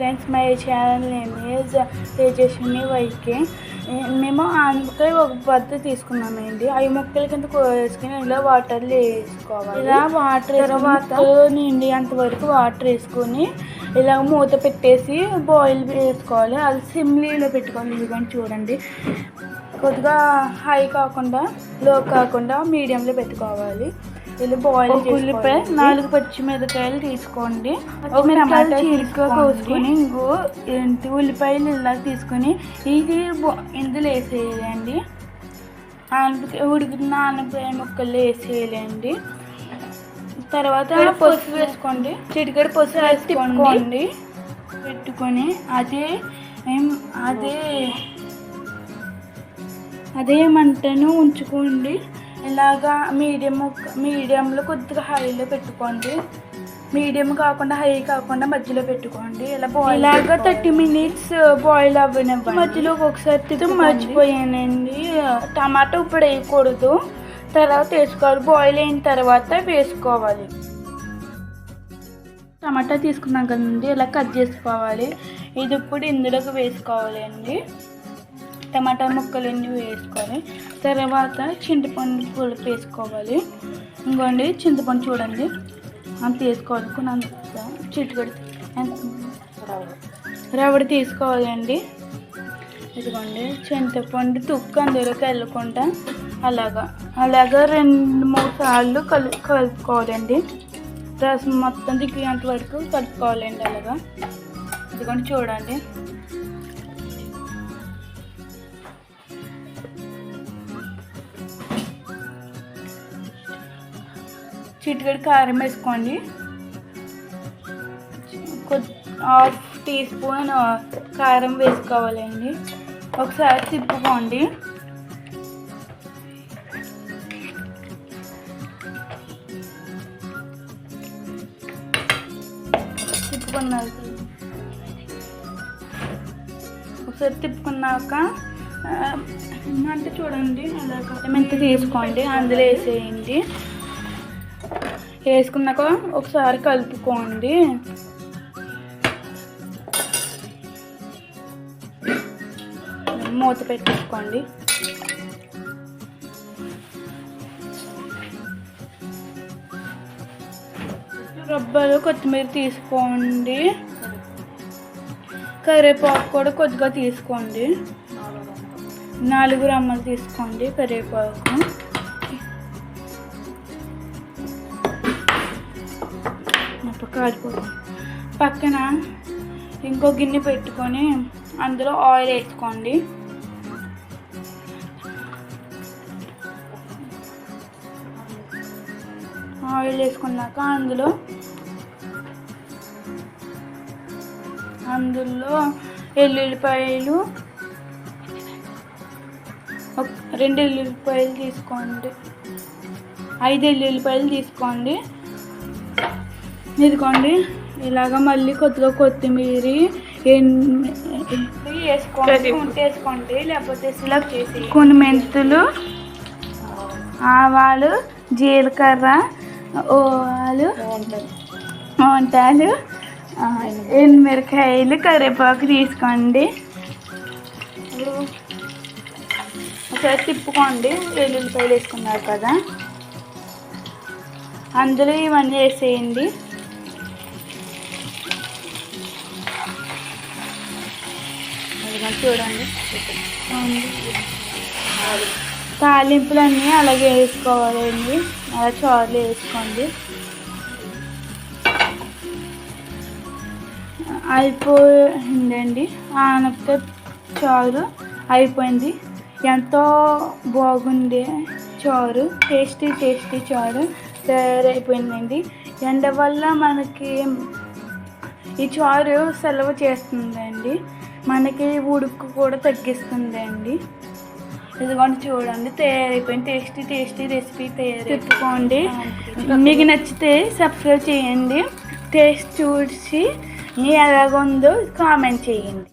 Friends my channel name Tejaswini YK మేము ఆనపకాయ ఒక బద్ద తీసుకున్నామండి. ఐదు ముక్కల కింద వేసుకుని ఇలా వాటర్ వేసుకోవాలి. ఇలా వాటర్ తర్వాత నిండి అంతవరకు వాటర్ వేసుకొని ఇలా మూత పెట్టేసి బాయిల్ వేసుకోవాలి. అది సిమ్లీలో పెట్టుకోవాలి. ఇదిగోండి చూడండి. కొద్దిగా హై కాకుండా లో కాకుండా మీడియంలో పెట్టుకోవాలి. ఇది బాయిల్ ఉల్లిపాయ నాలుగు పచ్చిమిరపకాయలు తీసుకోండి. ఒక టమాటా చీరిక కోసుకొని ఇంకో ఏంటి ఉల్లిపాయలు ఇలా తీసుకొని ఇది ఇందులో వేసేయాలండి. ఆనపకాయ ఉడికిన ఆనపకాయ ముక్కలు వేసేయాలండి. తర్వాత పసుపు వేసుకోండి. చిటికెడు పసుపు వేసుకోండి. పెట్టుకొని అదే ఏం- అదే అదే మంటను ఉంచుకోండి. ఇలాగా మీడియం మీడియంలో కొద్దిగా హైలో పెట్టుకోండి. మీడియం కాకుండా హై కాకుండా మధ్యలో పెట్టుకోండి. ఇలా బాయిల్ ఇలాగా థర్టీ మినిట్స్ బాయిల్ అవ్వనివ్వండి. మధ్యలో ఒకసారి మర్చిపోయానండి. టమాటా ఇప్పుడు వేయకూడదు. తర్వాత వేసుకోవాలి. బాయిల్ అయిన తర్వాత వేసుకోవాలి. టమాటా తీసుకున్నాం కదండి. ఇలా కట్ చేసుకోవాలి. ఇది ఇప్పుడు ఇందులోకి వేసుకోవాలి అండి టమాటా ముక్కలన్నీ వేసుకోవాలి తర్వాత చింతపండు పులుపు వేసుకోవాలి. ఇంకోండి చింతపండు చూడండి. అంత వేసుకోవాలి కొన్ని అంత చిట్టుకడి రవ్వడి తీసుకోవాలండి. ఇదిగోండి చింతపండు తుక్కు అందులోకి వెళ్ళకుండా అలాగా అలాగా రెండు మూడు సార్లు కలు కలుపుకోవాలండి. రసం మొత్తం దిగ్గేంత వరకు కలుపుకోవాలండి అలాగా. ఇదిగోండి చూడండి. చిటికెడు కారం వేసుకోండి. హాఫ్ టీ స్పూన్ కారం వేసుకోవాలండి. ఒకసారి తిప్పుకోండి. ఒకసారి తిప్పుకున్నాక అంటే చూడండి అలాగా మెంత తీసుకోండి. అందులో వేసేయండి. వేసుకున్నాక ఒకసారి కలుపుకోండి. మూత పెట్టేసుకోండి. రబ్బరు కొత్తిమీర తీసుకోండి. కరివేపాకు కూడా కొద్దిగా తీసుకోండి. నాలుగు రమ్మలు తీసుకోండి కరివేపాకు. కాలిపోతుంది పక్కన ఇంకో గిన్నె పెట్టుకొని అందులో ఆయిల్ వేసుకోండి. ఆయిల్ వేసుకున్నాక అందులో అందులో ఎల్లుల్లిపాయలు రెండు ఎల్లుల్లిపాయలు తీసుకోండి. ఐదు ఎల్లుల్లిపాయలు తీసుకోండి. ఇదిగోండి ఇలాగ మళ్ళీ కొద్దిగా కొత్తిమీర వేసుకోండి వేసుకోండి లేకపోతే సిలప్ చేసి కొన్ని మెంతులు ఆవాలు జీలకర్ర ఓవాలు వంటాలు ఎండుమిరకాయలు కరివేపాకు తీసుకోండి. ఒకసారి తిప్పుకోండి వెల్లుల్లిపాయలు వేసుకున్నారు కదా. అందులో ఇవన్నీ వేసేయండి. అదిగో చూడండి. తాలింపులన్నీ అలాగే వేసుకోవాలండి. అలా చారులు వేసుకోండి. అయిపోయిందండి. ఆనపకాయ చారు అయిపోయింది. ఎంతో బాగుంది చారు. టేస్టీ టేస్టీ చారు తయారైపోయిందండి. ఎండ వల్ల మనకి ఈ చారు సెలవు చేస్తుందండి. మనకి ఉడుకు కూడా తగ్గిస్తుందండి. ఇదిగోండి చూడండి తయారైపోయింది. టేస్టీ టేస్టీ రెసిపీ తయారు తిప్పుకోండి మీకు నచ్చితే సబ్స్క్రైబ్ చేయండి. టేస్ట్ చూసి మీ ఎలాగుందో కామెంట్ చేయండి.